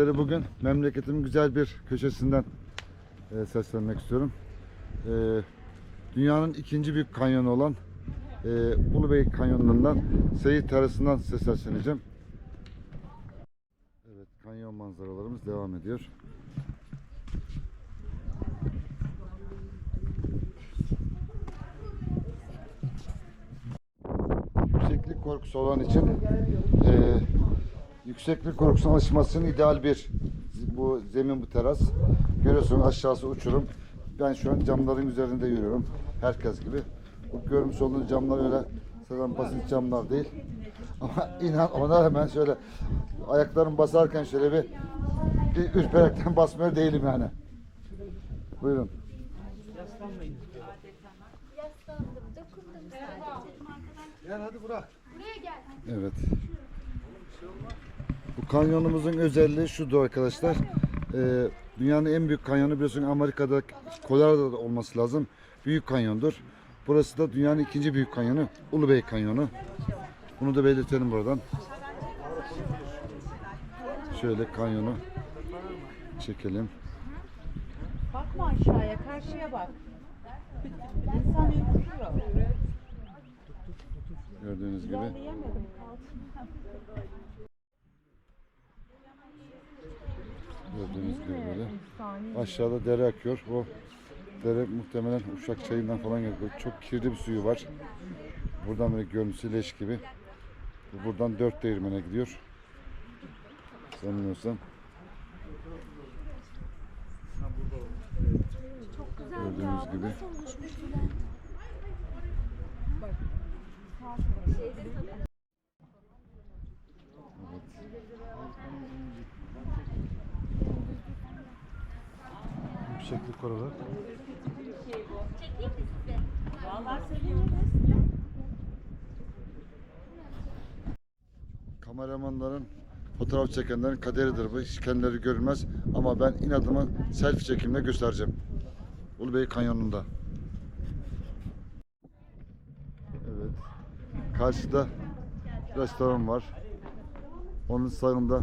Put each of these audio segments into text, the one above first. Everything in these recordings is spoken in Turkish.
Sizlere bugün memleketimin güzel bir köşesinden e, seslenmek istiyorum. E, dünyanın ikinci büyük kanyonu olan e, Ulubey Kanyonu'ndan Seyit Terası'ndan sesleneceğim. Evet, kanyon manzaralarımız devam ediyor. Yükseklik korkusu olan için e, yükseklik korkusuna alışması için ideal bir bu zemin bu teras. Görüyorsun aşağısı uçurum. Ben şu an camların üzerinde yürüyorum. Herkes gibi. Bu görmüş olduğunuz camlar öyle sıradan basit camlar değil. Ama inan ona rağmen şöyle ayaklarım basarken şöyle bir, bir ürperekten basmıyor değilim yani. Buyurun. Yaslandım, dokundum sadece. Gel hadi bırak. Buraya gel. Evet. Bu kanyonumuzun özelliği şudur arkadaşlar. Ee, dünyanın en büyük kanyonu biliyorsun Amerika'da Colorado'da olması lazım. Büyük kanyondur. Burası da dünyanın ikinci büyük kanyonu. Ulubey Kanyonu. Bunu da belirtelim buradan. Şöyle kanyonu çekelim. Bakma aşağıya, karşıya bak. İnsan. Gördüğünüz gibi. Gördüğünüz gibi böyle. Aşağıda dere akıyor. O dere muhtemelen Uşak çayından falan geliyor. Çok kirli bir suyu var. Buradan böyle görüntüsü leş gibi. Bu buradan dört değirmene gidiyor. Sanmıyorsam. Gördüğünüz gibi. Seviniriz. Kameramanların fotoğraf çekenlerin kaderidir bu. Kendileri görülmez. Ama ben inadımı selfie çekimle göstereceğim. Ulubey Kanyonu'nda. Evet. Karşıda restoran var. Onun sağında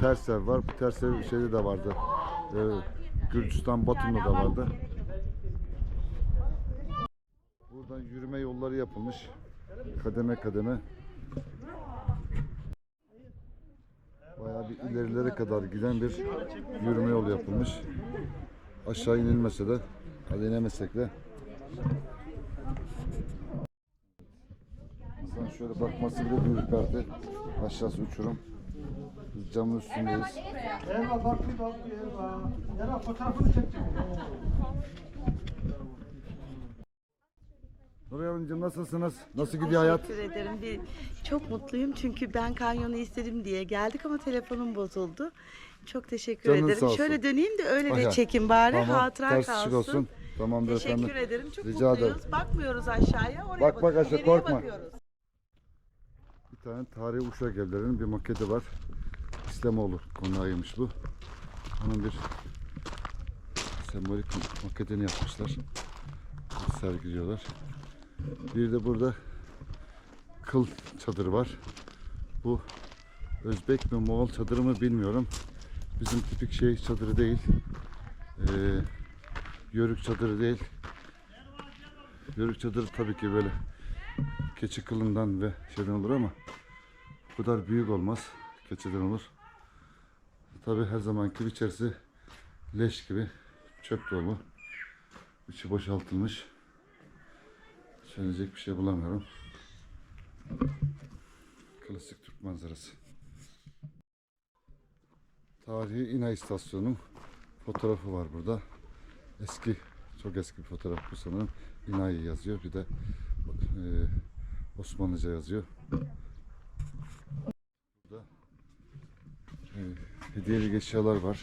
ters ev var. Bu ters şeyde de vardı. Ee, Gürcistan Batum'da da vardı. Buradan yürüme yolları yapılmış. Kademe kademe. Bayağı bir ilerilere kadar giden bir yürüme yolu yapılmış. Aşağı inilmese de, hadi inemesek de. İnsan şöyle bakması bile bir ürperti. Aşağısı uçurum. Camın üstündeyiz. Erva bak bir bak bir Erva. Erva fotoğrafını çekeceğim. Nuray Hanımcığım nasılsınız? Nasıl gidiyor hayat? Teşekkür ederim. Bir, çok mutluyum çünkü ben kanyonu istedim diye geldik ama telefonum bozuldu. Çok teşekkür Canın ederim. Şöyle döneyim de öyle Aha. de çekin bari. Tamam, Hatıra ters kalsın. olsun. Tamamdır Teşekkür efendim. ederim. Çok Rica mutluyuz. ederim. Bakmıyoruz aşağıya. Oraya Bak, bak aşağı, korkma. bakıyoruz. Bir tane tarihi Uşak evlerinin bir maketi var. İslamoğlu konağıymış bu. Onun bir sembolik maketini yapmışlar. Sergiliyorlar. Bir de burada kıl çadırı var. Bu Özbek mi Moğol çadırı mı bilmiyorum. Bizim tipik şey çadırı değil. Ee, yörük çadırı değil. Yörük çadırı tabii ki böyle keçi kılından ve şeyden olur ama bu kadar büyük olmaz. Keçiden olur. Tabi her zamanki gibi içerisi leş gibi çöp dolu. İçi boşaltılmış. Söyleyecek bir şey bulamıyorum. Klasik Türk manzarası. Tarihi İna İstasyonu fotoğrafı var burada. Eski, çok eski bir fotoğraf bu sanırım. İna'yı yazıyor. Bir de e, Osmanlıca yazıyor. Burada e, hediyelik eşyalar var.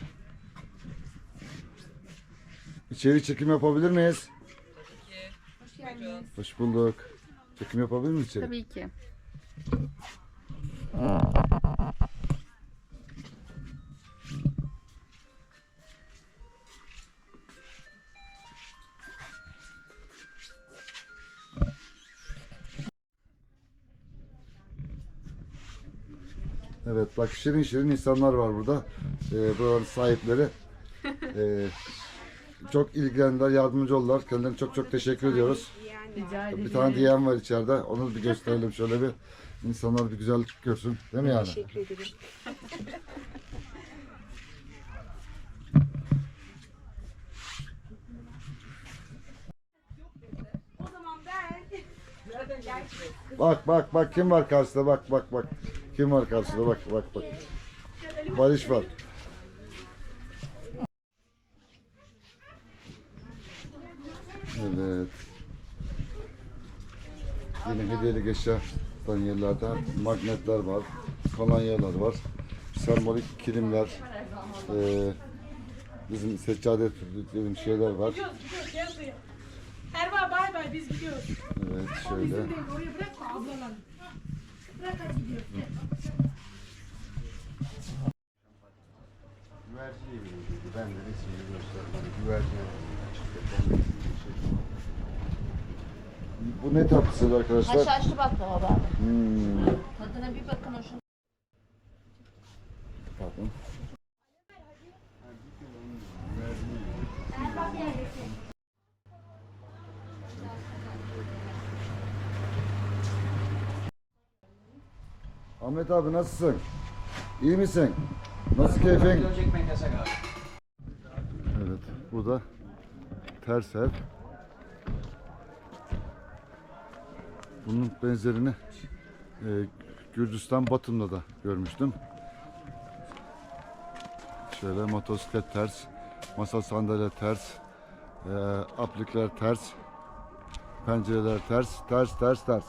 İçeri çekim yapabilir miyiz? Hoş bulduk. Çekim yapabilir miyiz içeri? Tabii ki. Evet bak şirin şirin insanlar var burada. Ee, buranın sahipleri. Ee, çok ilgilendiler, yardımcı oldular. Kendilerine çok çok teşekkür ediyoruz. Rica Bir tane diyen var içeride. Onu bir gösterelim şöyle bir. İnsanlar bir güzellik görsün. Değil mi yani? Teşekkür ederim. Bak bak bak kim var karşıda bak bak bak. Kim var karşıda bak bak bak. Barış var. Evet. Yine hediyelik eşya satan yerlerde magnetler var, kolonyalar var, sembolik kilimler, eee, bizim seccade dediğim şeyler var. Erva bay bay biz gidiyoruz. Evet şöyle. Bırak hadi gidiyoruz. Ben de resmini gösterdim. Bu ne tatlısı arkadaşlar? Haşhaşlı baklava var. Hmm. Tadına bir bakın hoşuna. Pardon. Ahmet abi nasılsın? İyi misin? Nasıl keyfin? Evet, bu da ters ev. Bunun benzerini e, Gürcistan Batum'da da görmüştüm. Şöyle motosiklet ters, masa sandalye ters, e, aplikler ters, pencereler ters, ters, ters, ters.